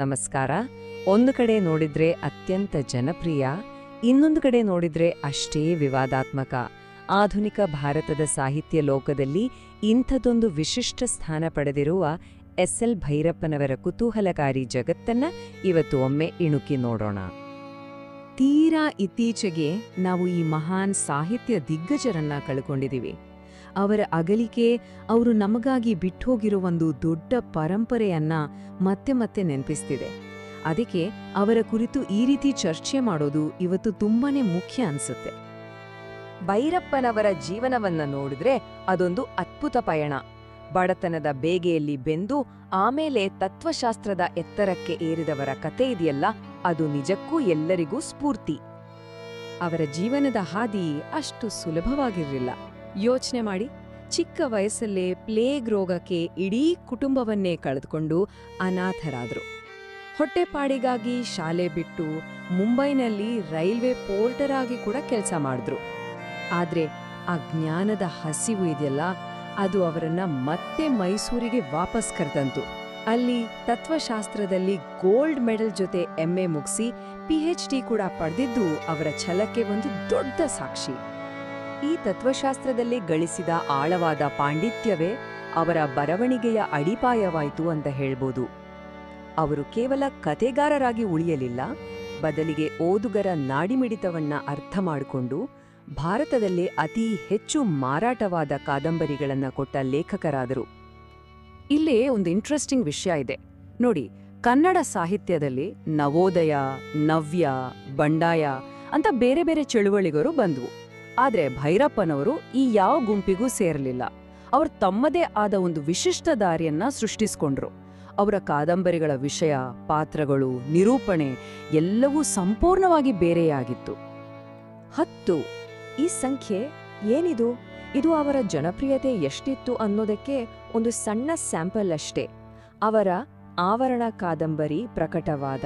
ನಮಸ್ಕಾರ. ಒಂದು ಕಡೆ ನೋಡಿದ್ರೆ ಅತ್ಯಂತ ಜನಪ್ರಿಯ, ಇನ್ನೊಂದು ಕಡೆ ನೋಡಿದ್ರೆ ಅಷ್ಟೇ ವಿವಾದಾತ್ಮಕ. ಆಧುನಿಕ ಭಾರತದ ಸಾಹಿತ್ಯ ಲೋಕದಲ್ಲಿ ಇಂಥದೊಂದು ವಿಶಿಷ್ಟ ಸ್ಥಾನ ಪಡೆದಿರುವ ಎಸ್ ಎಲ್ ಭೈರಪ್ಪನವರ ಕುತೂಹಲಕಾರಿ ಜಗತ್ತನ್ನ ಇವತ್ತು ಒಮ್ಮೆ ಇಣುಕಿ ನೋಡೋಣ. ತೀರಾ ಇತ್ತೀಚೆಗೆ ನಾವು ಈ ಮಹಾನ್ ಸಾಹಿತ್ಯ ದಿಗ್ಗಜರನ್ನ ಕಳ್ಕೊಂಡಿದ್ದೀವಿ ಅವರ ಅಗಲಿಕೆ ಅವರು ನಮಗಾಗಿ ಬಿಟ್ಟೋಗಿರೋ ಒಂದು ದೊಡ್ಡ ಪರಂಪರೆಯನ್ನ ಮತ್ತೆ ಮತ್ತೆ ನೆನಪಿಸ್ತಿದೆ. ಅದಕ್ಕೆ ಅವರ ಕುರಿತು ಈ ರೀತಿ ಚರ್ಚೆ ಮಾಡೋದು ಇವತ್ತು ತುಂಬಾನೇ ಮುಖ್ಯ ಅನ್ಸುತ್ತೆ. ಭೈರಪ್ಪನವರ ಜೀವನವನ್ನ ನೋಡಿದ್ರೆ ಅದೊಂದು ಅದ್ಭುತ ಪಯಣ. ಬಡತನದ ಬೇಗೆಯಲ್ಲಿ ಬೆಂದು ಆಮೇಲೆ ತತ್ವಶಾಸ್ತ್ರದ ಎತ್ತರಕ್ಕೆ ಏರಿದವರ ಕತೆ ಇದೆಯಲ್ಲ, ಅದು ನಿಜಕ್ಕೂ ಎಲ್ಲರಿಗೂ ಸ್ಫೂರ್ತಿ. ಅವರ ಜೀವನದ ಹಾದಿ ಅಷ್ಟು ಸುಲಭವಾಗಿರಲಿಲ್ಲ. ಯೋಚನೆ ಮಾಡಿ ಚಿಕ್ಕ ವಯಸ್ಸಲ್ಲೇ ಪ್ಲೇಗ್ ರೋಗಕ್ಕೆ ಇಡೀ ಕುಟುಂಬವನ್ನೇ ಕಳೆದುಕೊಂಡು ಅನಾಥರಾದರು. ಹೊಟ್ಟೆಪಾಡಿಗಾಗಿ ಶಾಲೆ ಬಿಟ್ಟು ಮುಂಬೈನಲ್ಲಿ ರೈಲ್ವೆ ಪೋರ್ಟರ್ ಆಗಿ ಕೂಡ ಕೆಲಸ ಮಾಡಿದ್ರು. ಆದ್ರೆ ಆ ಜ್ಞಾನದ ಹಸಿವು ಇದೆಯಲ್ಲ, ಅದು ಅವರನ್ನ ಮತ್ತೆ ಮೈಸೂರಿಗೆ ವಾಪಸ್ ಕರೆದಂತು. ಅಲ್ಲಿ ತತ್ವಶಾಸ್ತ್ರದಲ್ಲಿ ಗೋಲ್ಡ್ ಮೆಡಲ್ ಜೊತೆ ಎಂಎ ಮುಗಿಸಿ ಪಿಎಚ್ ಡಿ ಕೂಡ ಪಡೆದಿದ್ದು ಅವರ ಛಲಕ್ಕೆ ಒಂದು ದೊಡ್ಡ ಸಾಕ್ಷಿ. ಈ ತತ್ವಶಾಸ್ತ್ರದಲ್ಲಿ ಗಳಿಸಿದ ಆಳವಾದ ಪಾಂಡಿತ್ಯವೇ ಅವರ ಬರವಣಿಗೆಯ ಅಡಿಪಾಯವಾಯಿತು ಅಂತ ಹೇಳ್ಬೋದು. ಅವರು ಕೇವಲ ಕತೆಗಾರರಾಗಿ ಉಳಿಯಲಿಲ್ಲ, ಬದಲಿಗೆ ಓದುಗರ ನಾಡಿಮಿಡಿತವನ್ನ ಅರ್ಥ ಮಾಡಿಕೊಂಡು ಭಾರತದಲ್ಲಿ ಅತಿ ಹೆಚ್ಚು ಮಾರಾಟವಾದ ಕಾದಂಬರಿಗಳನ್ನ ಕೊಟ್ಟ ಲೇಖಕರಾದರು. ಇಲ್ಲೇ ಒಂದು ಇಂಟ್ರೆಸ್ಟಿಂಗ್ ವಿಷಯ ಇದೆ. ನೋಡಿ, ಕನ್ನಡ ಸಾಹಿತ್ಯದಲ್ಲಿ ನವೋದಯ, ನವ್ಯ, ಬಂಡಾಯ ಅಂತ ಬೇರೆ ಬೇರೆ ಚಳುವಳಿಗರು ಬಂದ್ವು. ಆದ್ರೆ ಭೈರಪ್ಪನವರು ಈ ಯಾವ ಗುಂಪಿಗೂ ಸೇರಲಿಲ್ಲ. ಅವರು ತಮ್ಮದೇ ಆದ ಒಂದು ವಿಶಿಷ್ಟ ದಾರಿಯನ್ನ ಸೃಷ್ಟಿಸಿಕೊಂಡ್ರು. ಅವರ ಕಾದಂಬರಿಗಳ ವಿಷಯ, ಪಾತ್ರಗಳು, ನಿರೂಪಣೆ ಎಲ್ಲವೂ ಸಂಪೂರ್ಣವಾಗಿ ಬೇರೆಯಾಗಿತ್ತು. ಹತ್ತು, ಈ ಸಂಖ್ಯೆ ಏನಿದು? ಇದು ಅವರ ಜನಪ್ರಿಯತೆ ಎಷ್ಟಿತ್ತು ಅನ್ನೋದಕ್ಕೆ ಒಂದು ಸಣ್ಣ ಸ್ಯಾಂಪಲ್ ಅಷ್ಟೇ. ಅವರ ಆವರಣ ಕಾದಂಬರಿ ಪ್ರಕಟವಾದ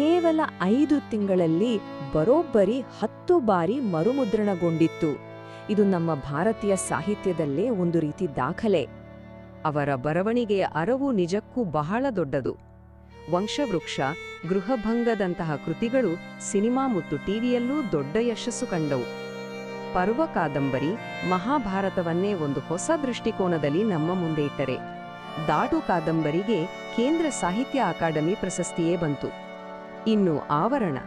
ಕೇವಲ ಐದು ತಿಂಗಳಲ್ಲಿ ಬರೋಬ್ಬರಿ ಹತ್ತು ಬಾರಿ ಮರುಮುದ್ರಣಗೊಂಡಿತ್ತು. ಇದು ನಮ್ಮ ಭಾರತೀಯ ಸಾಹಿತ್ಯದಲ್ಲೇ ಒಂದು ರೀತಿ ದಾಖಲೆ. ಅವರ ಬರವಣಿಗೆಯ ಅರವು ನಿಜಕ್ಕೂ ಬಹಳ ದೊಡ್ಡದು. ವಂಶವೃಕ್ಷ, ಗೃಹಭಂಗದಂತಹ ಕೃತಿಗಳು ಸಿನಿಮಾ ಮತ್ತು ಟಿವಿಯಲ್ಲೂ ದೊಡ್ಡ ಯಶಸ್ಸು ಕಂಡವು. ಪರ್ವ ಕಾದಂಬರಿ ಮಹಾಭಾರತವನ್ನೇ ಒಂದು ಹೊಸ ದೃಷ್ಟಿಕೋನದಲ್ಲಿ ನಮ್ಮ ಮುಂದೆ ಇಟ್ಟರೆ. ದಾಟು ಕಾದಂಬರಿಗೆ ಕೇಂದ್ರ ಸಾಹಿತ್ಯ ಅಕಾಡೆಮಿ ಪ್ರಶಸ್ತಿಯೇ ಬಂತು. ಇನ್ನು ಆವರಣ.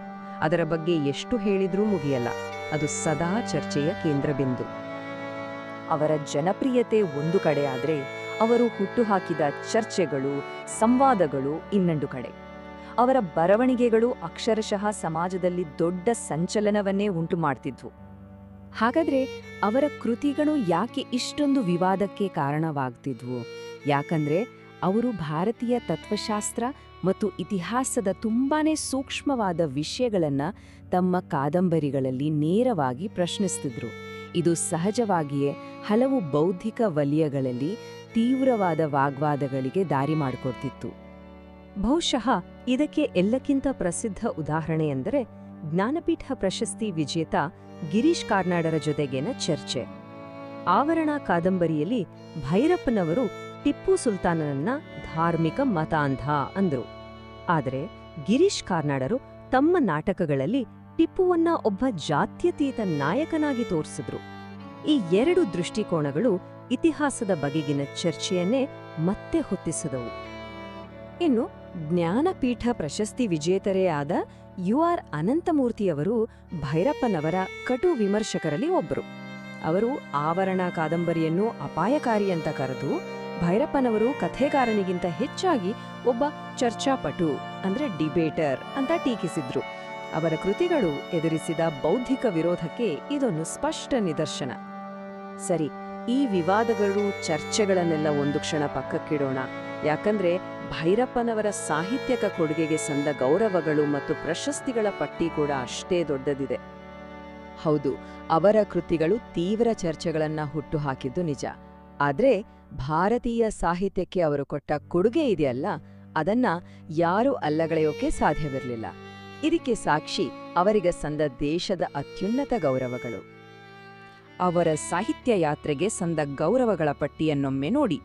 ಅದರ ಬಗ್ಗೆ ಎಷ್ಟು ಹೇಳಿದ್ರೂ ಮುಗಿಯಲ್ಲ. ಅದು ಸದಾ ಚರ್ಚೆಯ ಕೇಂದ್ರಬಿಂದು. ಅವರ ಜನಪ್ರಿಯತೆ ಒಂದು ಕಡೆ ಆದ್ರೆ ಅವರು ಹುಟ್ಟುಹಾಕಿದ ಚರ್ಚೆಗಳು, ಸಂವಾದಗಳು ಇನ್ನೊಂದು ಕಡೆ. ಅವರ ಬರವಣಿಗೆಗಳು ಅಕ್ಷರಶಃ ಸಮಾಜದಲ್ಲಿ ದೊಡ್ಡ ಸಂಚಲನವನ್ನೇ ಉಂಟು ಮಾಡ್ತಿದ್ವು. ಹಾಗಾದ್ರೆ ಅವರ ಕೃತಿಗಳು ಯಾಕೆ ಇಷ್ಟೊಂದು ವಿವಾದಕ್ಕೆ ಕಾರಣವಾಗ್ತಿದ್ವು? ಯಾಕಂದ್ರೆ ಅವರು ಭಾರತೀಯ ತತ್ವಶಾಸ್ತ್ರ ಮತ್ತು ಇತಿಹಾಸದ ತುಂಬಾನೇ ಸೂಕ್ಷ್ಮವಾದ ವಿಷಯಗಳನ್ನು ತಮ್ಮ ಕಾದಂಬರಿಗಳಲ್ಲಿ ನೇರವಾಗಿ ಪ್ರಶ್ನಿಸ್ತಿದ್ರು. ಇದು ಸಹಜವಾಗಿಯೇ ಹಲವು ಬೌದ್ಧಿಕ ವಲಯಗಳಲ್ಲಿ ತೀವ್ರವಾದ ವಾಗ್ವಾದಗಳಿಗೆ ದಾರಿ ಮಾಡಿಕೊಡ್ತಿತ್ತು. ಬಹುಶಃ ಇದಕ್ಕೆ ಎಲ್ಲಕ್ಕಿಂತ ಪ್ರಸಿದ್ಧ ಉದಾಹರಣೆ ಎಂದರೆ ಜ್ಞಾನಪೀಠ ಪ್ರಶಸ್ತಿ ವಿಜೇತ ಗಿರೀಶ್ ಕಾರ್ನಾಡರ ಜೊತೆಗಿನ ಚರ್ಚೆ. ಆವರಣ ಕಾದಂಬರಿಯಲ್ಲಿ ಭೈರಪ್ಪನವರು ಟಿಪ್ಪು ಸುಲ್ತಾನನನ್ನ ಧಾರ್ಮಿಕ ಮತಾಂಧ ಅಂದ್ರು. ಆದರೆ ಗಿರೀಶ್ ಕಾರ್ನಾಡರು ತಮ್ಮ ನಾಟಕಗಳಲ್ಲಿ ಟಿಪ್ಪುವನ್ನ ಒಬ್ಬ ಜಾತ್ಯತೀತ ನಾಯಕನಾಗಿ ತೋರಿಸಿದ್ರು. ಈ ಎರಡು ದೃಷ್ಟಿಕೋನಗಳು ಇತಿಹಾಸದ ಬಗೆಗಿನ ಚರ್ಚೆಯನ್ನೇ ಮತ್ತೆ ಹೊತ್ತಿಸಿದವು. ಇನ್ನು ಜ್ಞಾನಪೀಠ ಪ್ರಶಸ್ತಿ ವಿಜೇತರೇ ಆದ ಯು ಆರ್ ಅನಂತಮೂರ್ತಿಯವರು ಭೈರಪ್ಪನವರ ಕಟು ವಿಮರ್ಶಕರಲ್ಲಿ ಒಬ್ಬರು ಅವರು ಆವರಣ ಕಾದಂಬರಿಯನ್ನು ಅಪಾಯಕಾರಿ ಅಂತ ಕರೆದು ಭೈರಪ್ಪನವರು ಕಥೆಗಾರನಿಗಿಂತ ಹೆಚ್ಚಾಗಿ ಒಬ್ಬ ಚರ್ಚಾಪಟು, ಅಂದ್ರೆ ಡಿಬೇಟರ್ ಅಂತ ಟೀಕಿಸಿದ್ರು. ಅವರ ಕೃತಿಗಳು ಎದುರಿಸಿದ ಬೌದ್ಧಿಕ ವಿರೋಧಕ್ಕೆ ಇದೊಂದು ಸ್ಪಷ್ಟ ನಿದರ್ಶನ. ಸರಿ, ಈ ವಿವಾದಗಳು ಚರ್ಚೆಗಳನ್ನೆಲ್ಲ ಒಂದು ಕ್ಷಣ ಪಕ್ಕಕ್ಕಿಡೋಣ. ಯಾಕಂದ್ರೆ ಭೈರಪ್ಪನವರ ಸಾಹಿತ್ಯಕ ಕೊಡುಗೆಗೆ ಸಂದ ಗೌರವಗಳು ಮತ್ತು ಪ್ರಶಸ್ತಿಗಳ ಪಟ್ಟಿ ಕೂಡ ಅಷ್ಟೇ ದೊಡ್ಡದಿದೆ. ಹೌದು, ಅವರ ಕೃತಿಗಳು ತೀವ್ರ ಚರ್ಚೆಗಳನ್ನ ಹುಟ್ಟುಹಾಕಿದ್ದು ನಿಜ. ಆದ್ರೆ ಭಾರತೀಯ ಸಾಹಿತ್ಯಕ್ಕೆ ಅವರು ಕೊಟ್ಟ ಕೊಡುಗೆ ಇದೆಯಲ್ಲ, ಅದನ್ನ ಯಾರೂ ಅಲ್ಲಗಳೆಯೋಕೆ ಸಾಧ್ಯವಿರಲಿಲ್ಲ. ಇದಕ್ಕೆ ಸಾಕ್ಷಿ ಅವರಿಗೆ ಸಂದ ದೇಶದ ಅತ್ಯುನ್ನತ ಗೌರವಗಳು. ಅವರ ಸಾಹಿತ್ಯ ಯಾತ್ರೆಗೆ ಸಂದ ಗೌರವಗಳ ಪಟ್ಟಿಯನ್ನೊಮ್ಮೆ ನೋಡಿ,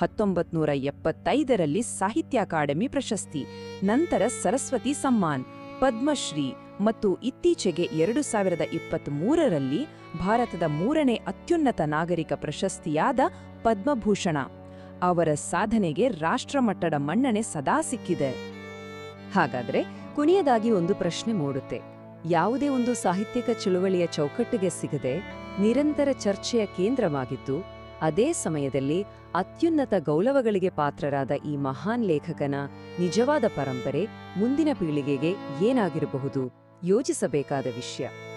ಹತ್ತೊಂಬತ್ನೂರ ಎಪ್ಪತ್ತೈದರಲ್ಲಿ ಸಾಹಿತ್ಯ ಅಕಾಡೆಮಿ ಪ್ರಶಸ್ತಿ, ನಂತರ ಸರಸ್ವತಿ ಸಮ್ಮಾನ್ ಪದ್ಮಶ್ರೀ ಮತ್ತು ಇತ್ತೀಚೆಗೆ ಎರಡು ಸಾವಿರದ ಇಪ್ಪತ್ತ್ ಮೂರರಲ್ಲಿ ಭಾರತದ ಮೂರನೇ ಅತ್ಯುನ್ನತ ನಾಗರಿಕ ಪ್ರಶಸ್ತಿಯಾದ ಪದ್ಮಭೂಷಣ. ಅವರ ಸಾಧನೆಗೆ ರಾಷ್ಟ್ರಮಟ್ಟದ ಮನ್ನಣೆ ಸದಾ ಸಿಕ್ಕಿದೆ. ಹಾಗಾದ್ರೆ ಕೊನೆಯದಾಗಿ ಒಂದು ಪ್ರಶ್ನೆ ಮೂಡುತ್ತೆ. ಯಾವುದೇ ಒಂದು ಸಾಹಿತ್ಯಿಕ ಚಳುವಳಿಯ ಚೌಕಟ್ಟಿಗೆ ಸಿಗದೆ ನಿರಂತರ ಚರ್ಚೆಯ ಕೇಂದ್ರವಾಗಿದ್ದು ಅದೇ ಸಮಯದಲ್ಲಿ ಅತ್ಯುನ್ನತ ಗೌರವಗಳಿಗೆ ಪಾತ್ರರಾದ ಈ ಮಹಾನ್ ಲೇಖಕನ ನಿಜವಾದ ಪರಂಪರೆ ಮುಂದಿನ ಪೀಳಿಗೆಗೆ ಏನಾಗಿರಬಹುದು ಯೋಚಿಸಬೇಕಾದ ವಿಷಯ.